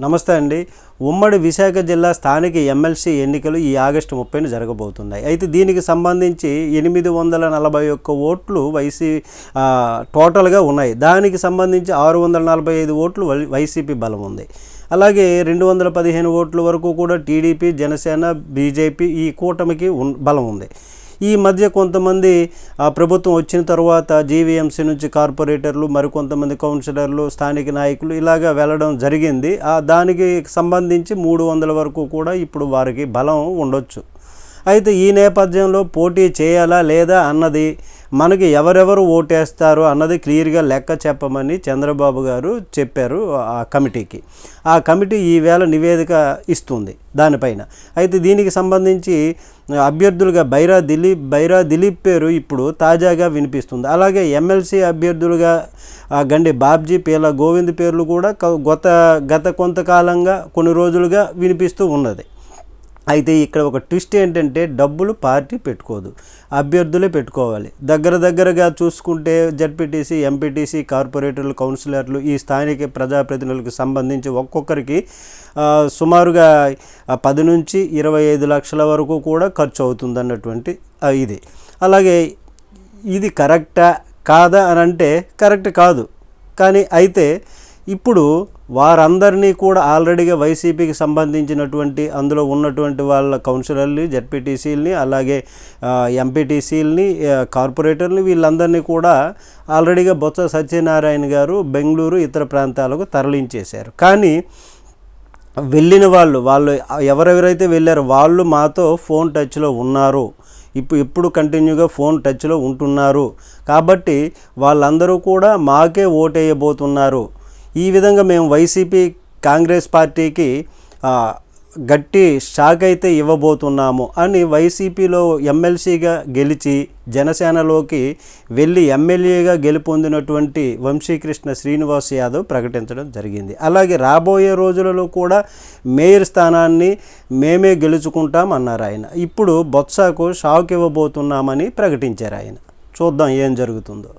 నమస్తే అండి. ఉమ్మడి విశాఖ జిల్లా స్థానిక ఎమ్మెల్సీ ఎన్నికలు ఈ ఆగస్టు ముప్పైన జరగబోతున్నాయి. అయితే దీనికి సంబంధించి ఎనిమిది వందల నలభై ఒక్క ఓట్లు వైసీ టోటల్గా ఉన్నాయి. దానికి సంబంధించి ఆరు వందల నలభై ఐదు ఓట్లు వై- వైసీపీ బలం ఉంది. అలాగే రెండు వందల పదిహేను ఓట్ల వరకు కూడా టీడీపీ జనసేన బీజేపీ ఈ కూటమికి ఉన్ బలం ఉంది. ఈ మధ్య కొంతమంది ప్రభుత్వం వచ్చిన తర్వాత జీవీఎంసీ నుంచి కార్పొరేటర్లు మరికొంతమంది కౌన్సిలర్లు స్థానిక నాయకులు ఇలాగా వెళ్ళడం జరిగింది. దానికి సంబంధించి మూడు వందల వరకు కూడా ఇప్పుడు వారికి బలం ఉండొచ్చు. అయితే ఈ నేపథ్యంలో పోటీ చేయాలా లేదా అన్నది మనకి ఎవరెవరు ఓటేస్తారు అన్నది క్లియర్గా లెక్క చెప్పమని చంద్రబాబు గారు చెప్పారు ఆ కమిటీకి. ఆ కమిటీ ఈవేళ నివేదిక ఇస్తుంది దానిపైన. అయితే దీనికి సంబంధించి అభ్యర్థులుగా బైరా దిలీప్ బైరా దిలీప్ పేరు ఇప్పుడు తాజాగా వినిపిస్తుంది. అలాగే ఎమ్మెల్సీ అభ్యర్థులుగా గండి బాబ్జీ పీల గోవింద్ పేర్లు కూడా గత గత కొంతకాలంగా కొన్ని రోజులుగా వినిపిస్తూ ఉన్నది. అయితే ఇక్కడ ఒక ట్విస్ట్ ఏంటంటే డబ్బులు పార్టీ పెట్టుకోదు అభ్యర్థులే పెట్టుకోవాలి. దగ్గర దగ్గరగా చూసుకుంటే జడ్పీటీసీ ఎంపీటీసీ కార్పొరేటర్లు కౌన్సిలర్లు ఈ స్థానిక ప్రజాప్రతినిధులకు సంబంధించి ఒక్కొక్కరికి సుమారుగా పది నుంచి ఇరవై ఐదు లక్షల వరకు కూడా ఖర్చు అవుతుంది అన్నటువంటి ఇది. అలాగే ఇది కరెక్టా కాదా అని అంటే కరెక్ట్ కాదు. కానీ అయితే ఇప్పుడు వారందరినీ కూడా ఆల్రెడీగా వైసీపీకి సంబంధించినటువంటి అందులో ఉన్నటువంటి వాళ్ళ కౌన్సిలర్ని జడ్పీటీసీలని అలాగే ఎంపీటీసీలని కార్పొరేటర్ని వీళ్ళందరినీ కూడా ఆల్రెడీగా బొత్స సత్యనారాయణ గారు బెంగళూరు ఇతర ప్రాంతాలకు తరలించేశారు. కానీ వెళ్ళిన వాళ్ళు వాళ్ళు ఎవరెవరైతే వెళ్ళారో వాళ్ళు మాతో ఫోన్ టచ్లో ఉన్నారు. ఇప్పుడు ఎప్పుడు కంటిన్యూగా ఫోన్ టచ్లో ఉంటున్నారు. కాబట్టి వాళ్ళందరూ కూడా మాకే ఓటేయబోతున్నారు. ఈ విధంగా మేము వైసీపీ కాంగ్రెస్ పార్టీకి గట్టి షాక్ అయితే ఇవ్వబోతున్నాము అని వైసీపీలో ఎమ్మెల్సీగా గెలిచి జనసేనలోకి వెళ్ళి ఎమ్మెల్యేగా గెలుపొందినటువంటి వంశీకృష్ణ శ్రీనివాస్ యాదవ్ ప్రకటించడం జరిగింది. అలాగే రాబోయే రోజులలో కూడా మేయర్ స్థానాన్ని మేమే గెలుచుకుంటాం అన్నారు ఆయన. ఇప్పుడు బొత్సాకు షాక్ ఇవ్వబోతున్నామని ప్రకటించారు ఆయన. చూద్దాం ఏం జరుగుతుందో.